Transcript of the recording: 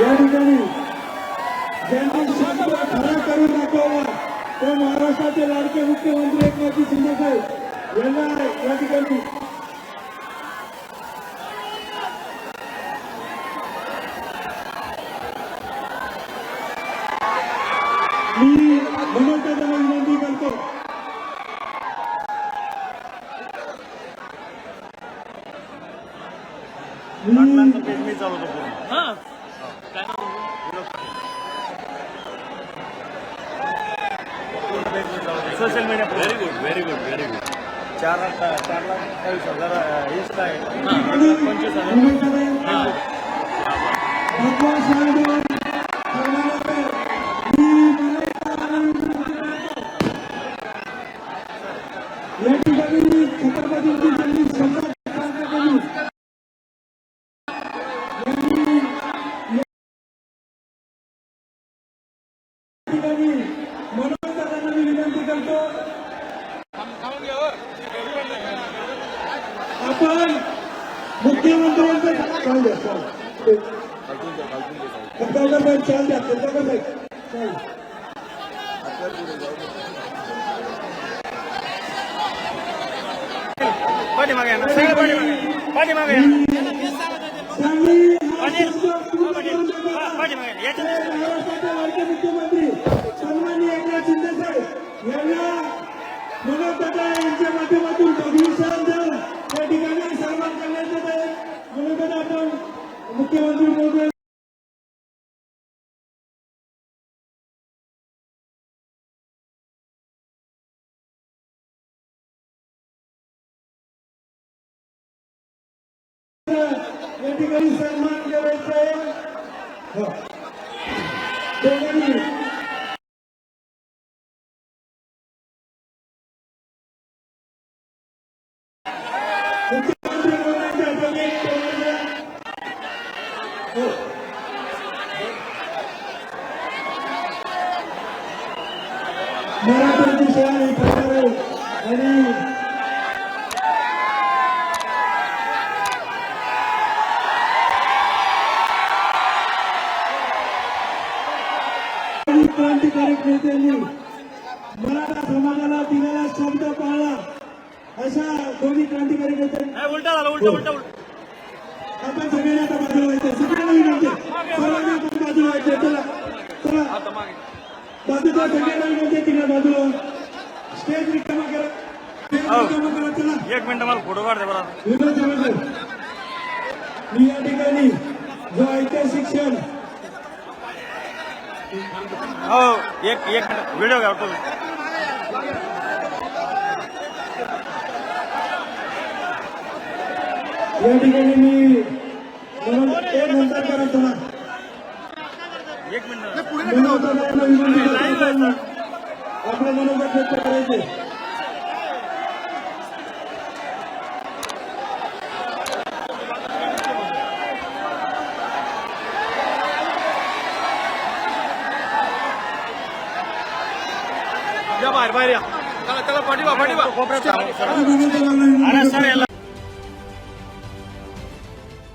या ठिकाणी ज्यांनी शब्द खरा करून दाखवला ते महाराष्ट्राचे लाडके मुख्यमंत्री एकनाथजी शिंदे साहेब यांना या ठिकाणी. मी मनोज दादाला विनंती करतो. मी page social media very good very good very good चार लाख चार लाख चाळीस हजार इंस्टा आहे. पंचवीस हजार. या छत्रपतींची शंभर ठिकाणी मनोज दादांना मी विनंती करतो आपण मुख्यमंत्र्यांचं चाल द्या चाल खतगावकर साहेब चाल द्या खतगावकर साहेब चाल पाठीमागे या ना सगळे पाठीमागे पाठीमागे या सांगली हा अनिल. शब्द पूर्ण करून दाखवा. हा, पाठीमागे या. याच्यात हे महाराष्ट्राचे लाडके मुख्यमंत्री सन्माननीय एकनाथ शिंदे साहेब यांना मनोज दादा यांच्या माध्यमातून पदवीशान देऊन त्या ठिकाणी सन्मान करण्यात येत आहे मनोज दादा आपण मुख्यमंत्री महोदय या ठिकाणी सन्मान करायचा आहे हो. दोघांनी मराठ्यांची शाळा ही प्रकारे आणि क्रांतिकारक नेत्यांनी मराठा समाजाला दिलेला शब्द पाळला. अशा दोन्ही क्रांतिकारी नेत्यांनी नाही, उलटा झाला उलटा उलटा उलटा. आपण सगळ्यांनी आता सगळ्यांना विनंती आहे. बाजूला व्हायचं चला चला बाजूला सगळ्यांना विनंती आहे, बाजूला स्टेज रिकामा करा रिकामा करा चला एक मिनिट मला फोटो काढते बरा मी या ठिकाणी जो ऐतिहासिक क्षण हो एक एक व्हिडिओ काढतो या ठिकाणी मी म्हणून एक नंतर करतो आपल्या मनोजात व्यक्त करायचे. या बाहेर बाहेर या. चला चला पाठीवा पाठीवा. अरे सर. याला